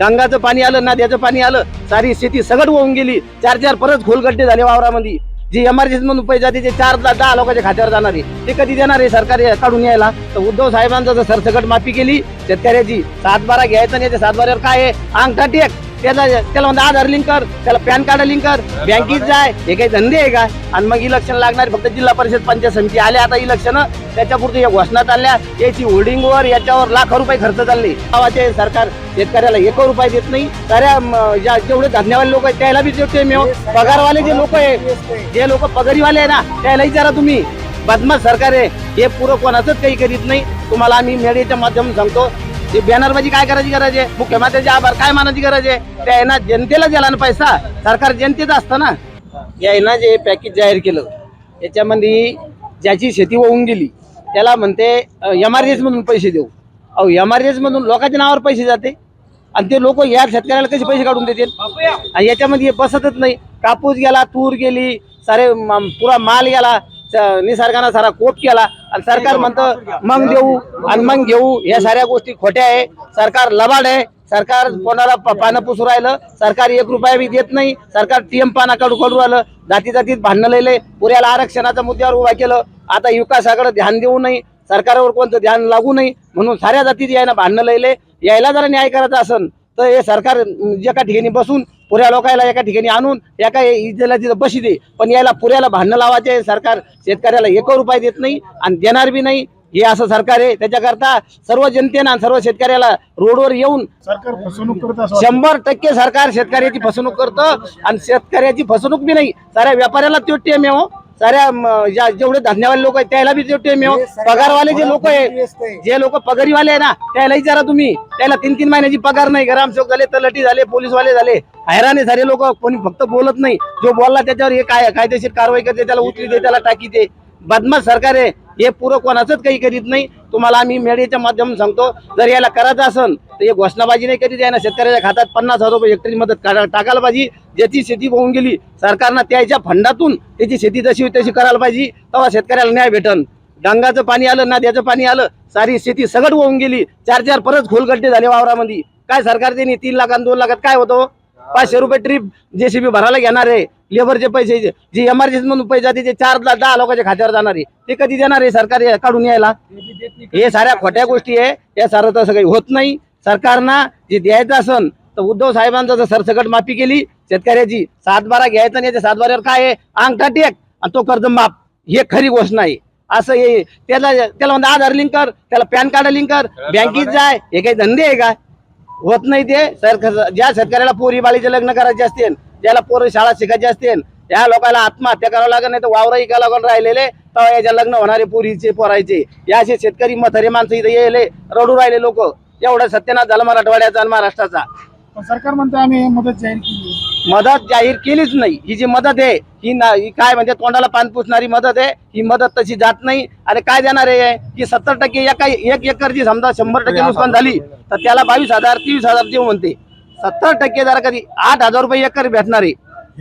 गंगाचं पाणी आलं नद्याचं पाणी आलं सारी शेती सगळं होऊन गेली. चार चार परत खोलगड्डे झाले वावरामध्ये. जी एमआरजेन्सी म्हणून पैसे ते चार दहा लोकांच्या खात्यावर जाणार आहे. ते कधी देणार आहे? सरकार काढून यायला. तर उद्धव साहेबांचं जर सरसकट माफी केली शेतकऱ्याची सातबारा घ्यायचा नाही त्या सातबाऱ्यावर काय आहे? अंगठा टेक. त्याला त्याला म्हणतो आधार लिंक कर त्याला पॅन कार्ड लिंक कर बँकेत जाय हे काही धंदे आहे का? आणि मग इलेक्शन लागणार फक्त जिल्हा परिषद पंचायत समिती आल्या आता इलेक्शन त्याच्यापुरती या घोषणा चालल्या याची होर्डिंगवर याच्यावर लाख रुपये खर्च चालले. गावाचे सरकार शेतकऱ्याला एक रुपये देत नाही. साऱ्या जेवढे धंद्यावाले लोक आहेत त्याला बी. पगारवाले जे लोक आहे जे लोक पगारीवाले आहे ना त्याला विचारा तुम्ही बदमाश सरकार आहे. हे पुरं कोणाचंच काही करीत नाही. तुम्हाला आम्ही मीडियाच्या माध्यमातून सांगतो ते बॅनरबाजी काय करायची गरज आहे? मुख्यमंत्र्याचे आभार. काय मानायची गरज आहे? त्या ना जनतेला दिला ना पैसा. सरकार जनतेचं असतं ना. यायना जे पॅकेज जाहीर केलं. याच्यामध्ये ज्याची शेती होऊन गेली त्याला म्हणते एमआरजेस मधून पैसे देऊ. अहो एमआरजेस मधून लोकांच्या नावावर पैसे जाते. आणि ते लोक या शेतकऱ्याला कसे पैसे काढून देतील? आणि याच्यामध्ये हे बसतच नाही. कापूस गेला तूर गेली सारे पुरा माल गेला निसर्गानं सारा कोप केला. आणि सरकार म्हणतं मग देऊ आणि मग घेऊ. या साऱ्या गोष्टी खोट्या आहे. सरकार लबाड आहे. सरकार कोणाला पानं पुसू राहिलं. सरकार एक रुपया बी देत नाही. सरकार टीएम पाना काढू काढू राहिलं. जाती जातीत भांडणं लिहिले पुऱ्याला आरक्षणाच्या मुद्द्यावर उभा केलं. आता विकासाकडे ध्यान देऊ नये सरकारवर कोणतं ध्यान लागू नये म्हणून साऱ्या जातीत यायला भांडणं लिहिले यायला जरा न्याय करायचा असन तर हे सरकार एका ठिकाणी बसून पुऱ्या लोकायला एका ठिकाणी आणून एका इजेला तिथं बशी दे. पण याला पुऱ्याला भांडणं लावायचे सरकार शेतकऱ्याला एक रुपये देत नाही आणि देणार बी नाही. हे असं सरकार आहे. त्याच्याकरता सर्व जनतेनं आणि सर्व शेतकऱ्याला रोडवर येऊन सरकार फसवणूक करत. शंभर टक्के सरकार शेतकऱ्याची फसवणूक करतं आणि शेतकऱ्याची फसवणूक बी नाही. साऱ्या व्यापाऱ्याला तो टेम आहे हो. साऱ्या जेवढे धंद्यावाले लोक आहेत त्याला बी हो पगारवाले जे लोक आहे जे लोक पगारीवाले आहे ना त्याला विचारा तुम्ही त्याला तीन तीन महिन्याची पगार नाही. ग्रामसेवक झाले तलाठी झाले पोलीसवाले झाले हैराण आहे सारे लोक. कोणी फक्त बोलत नाही. जो बोलला त्याच्यावर हे काय कायदेशीर कारवाई करते त्याला उचली दे त्याला टाकी दे. बदमाश सरकार आहे. हे पुरं कोणाचंच काही करीत नाही. तुम्हाला आम्ही मीडियाच्या माध्यमातून सांगतो जर याला करायचं असेल तर हे घोषणाबाजी नाही करीत ना शेतकऱ्याच्या खात्यात पन्नास हजार रुपये हेक्टरी मदत काढा- टाकायला पाहिजे. ज्याची शेती होऊन गेली सरकारनं त्याच्या फंडातून त्याची शेती जशी होती तशी करायला पाहिजे. तेव्हा शेतकऱ्याला न्याय भेटन. डांगाचं पाणी आलं नद्याचं पाणी आलं सारी शेती सगळं होऊन गेली. चार चार परत खोलगड्डे झाले वावरामध्ये. काय सरकार त्यांनी तीन लाखात दोन लाखात काय होतं? पाचशे रुपये ट्रिप जेसीबी भरायला घेणार आहे. लेबरचे पैसे जे एमआरजेन्सी म्हणून पैसे जाते ते चार ला दहा लोकांच्या खात्यावर जाणार आहे. ते कधी देणार आहे सरकार काढून यायला? हे साऱ्या खोट्या गोष्टी आहे. या सारं तसं काही होत नाही. सरकारनं जे द्यायचं असन तर उद्धव साहेबांचं जर सरसकट माफी केली शेतकऱ्याची सातबारा घ्यायचा नाही त्या सातबाऱ्यावर काय आहे? अंगठा टेक आणि तो कर्ज माफ. हे खरी गोष्ट नाही. असं हे त्याला त्याला म्हणतो आधार लिंक कर त्याला पॅन कार्ड लिंक कर. बँकेत जाय. हे काही धंदे आहे का? होत नाही ते. सरकार ज्या शेतकऱ्याला पोरी बाळीचे लग्न करायचे असतील ज्याला पोरं शाळा शिकायची असतील त्या लोकांना आत्महत्या करावं लागत नाही तर वावर इका लागून राहिलेले तेव्हा याच्या लग्न होणारे पोरीचे पोरायचे. या असे शेतकरी म्हातारे माणसं इथे येले रडू राहिले लोक. एवढा सत्यनाथ झाला मराठवाड्याचा आणि महाराष्ट्राचा. सरकार म्हणतो आम्ही मदत जाहीर केली. मदत जाहीर केलीच नाही. ही जी मदत आहे ही ना ही काय म्हणजे तोंडाला पान पुसणारी मदत आहे ही मदत तशी जात नाही. आणि काय देणार आहे की सत्तर टक्के एका एक एकरची समजा शंभर टक्के नुकसान झाली तर त्याला बावीस हजार तेवीस हजार देऊ म्हणते. सत्तर टक्के जरा कधी आठ हजार रुपये एकर भेटणार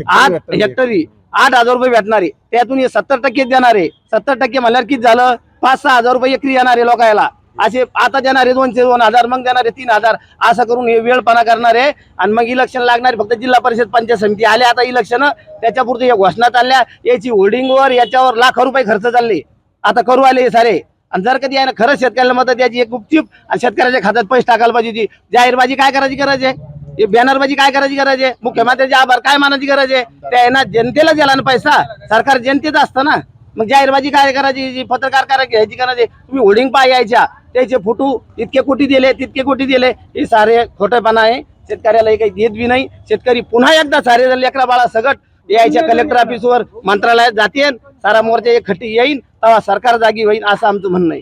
आठ. हेक्टरी आठ हजार रुपये भेटणार त्यातून हे सत्तर टक्के देणार आहे. सत्तर टक्के म्हणल्यावर किती झालं? पाच सहा हजार रुपये एकरी येणार आहे लोकायला. असे आता देणारे दोनशे दोन हजार मग देणारे तीन हजार. असं करून हे वेळपणा करणार. आहे आणि मग इलेक्शन लागणार फक्त जिल्हा परिषद पंचायत समिती आले आता इलेक्शन त्याच्यापुरती या घोषणा चालल्या. याची होर्डिंगवर याच्यावर लाखो रुपये खर्च चालले. आता करू आले हे सारे. आणि जर कधी आहे ना खरंच शेतकऱ्याला मदत याची एक गुपचूप आणि शेतकऱ्याच्या खात्यात पैसे टाकायला पाहिजे ती जाहीरबाजी काय करायची गरज आहे? हे बॅनरबाजी काय करायची गरज आहे? मुख्यमंत्र्याचे आभार काय मानायची गरज आहे? त्या ना जनतेला दिला ना पैसा. सरकार जनतेचं असतं ना. मग जाहीरबाजी काय करायची? पत्रकार काय घ्यायची गरज आहे? तुम्ही होर्डिंग पाहायच्या. त्याचे फोटो इतके कोटी दिले तितके कोटी दिले. हे सारे खोटेपणा आहे. शेतकऱ्याला हे काही देत बी नाही. शेतकरी पुन्हा एकदा सारे लेकरा बाळा सगट यायच्या कलेक्टर ऑफिसवर मंत्रालयात जातील. सारा मोर्चा एक खट्टी येईन. तेव्हा सरकार जागी होईल असं आमचं म्हणणं आहे.